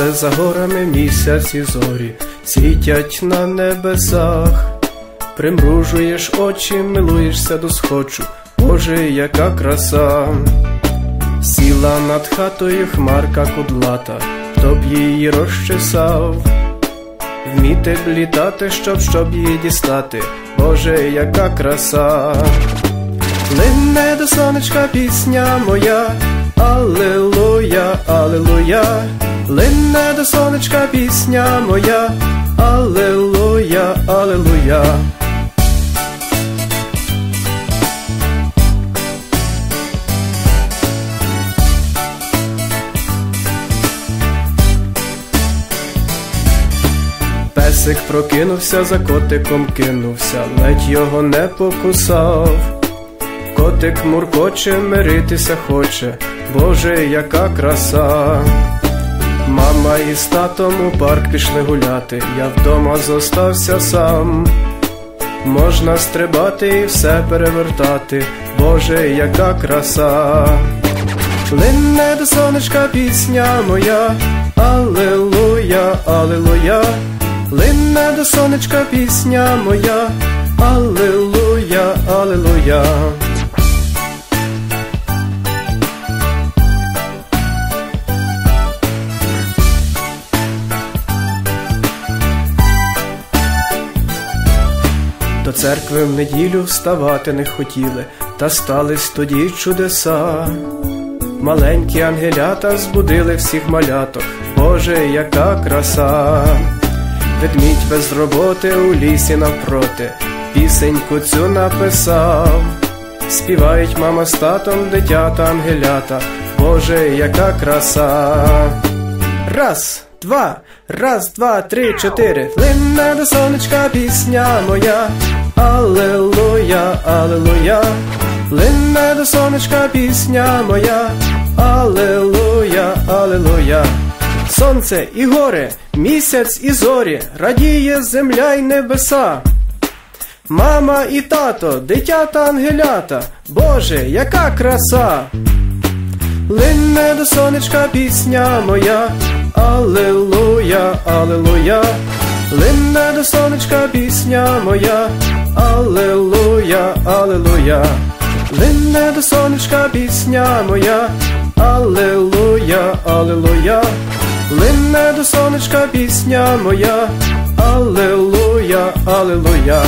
Сонце за горами місяць і зорі світять на небесах, примружуєш очі, милуєшся до схочу, Боже, яка краса, сіла над хатою хмарка кудлата, хто б її розчесав, вміти б літати, щоб щоб її дістати, Боже, яка краса. Лине до сонечка пісня моя, Аллилуйя, до сонечка пісня моя, Аллилуйя, Аллилуйя. Песик прокинувся, за котиком кинувся, ледь його не покусав. Котик муркоче, миритися хоче, Боже, яка краса. Мама із татом у парк пішли гуляти, я вдома зостався сам. Можна стрибати і все перевертати, Боже, яка краса. Лине до сонечка пісня моя, Аллилуйя, Аллилуйя, Лине до сонечка пісня моя, Аллилуйя, Аллилуйя. Церкви в неділю вставати не хотіли, та стались тоді чудеса. Маленькі ангелята збудили всіх маляток, Боже, яка краса, ведмідь без роботи у лісі навпроти, пісеньку цю написав, співають мама з татом, дитята, ангелята, Боже, яка краса. Раз, два, раз, два, три, чотири. Лине до сонечка пісня моя, Аллилуйя, Аллилуйя. Лине до сонечка пісня моя, Аллилуйя, Аллилуйя. Сонце і гори, місяць і зорі, радіє земля й небеса. Мама і тато, дитята ангелята, Боже, яка краса! Лине до сонечка пісня моя, Аллилуйя, Аллилуйя, Лине до сонечка пісня моя, Аллилуйя, Аллилуйя, Лине до сонечка пісня моя, Аллилуйя, Аллилуйя, Лине до сонечка пісня моя, Аллилуйя, Аллилуйя.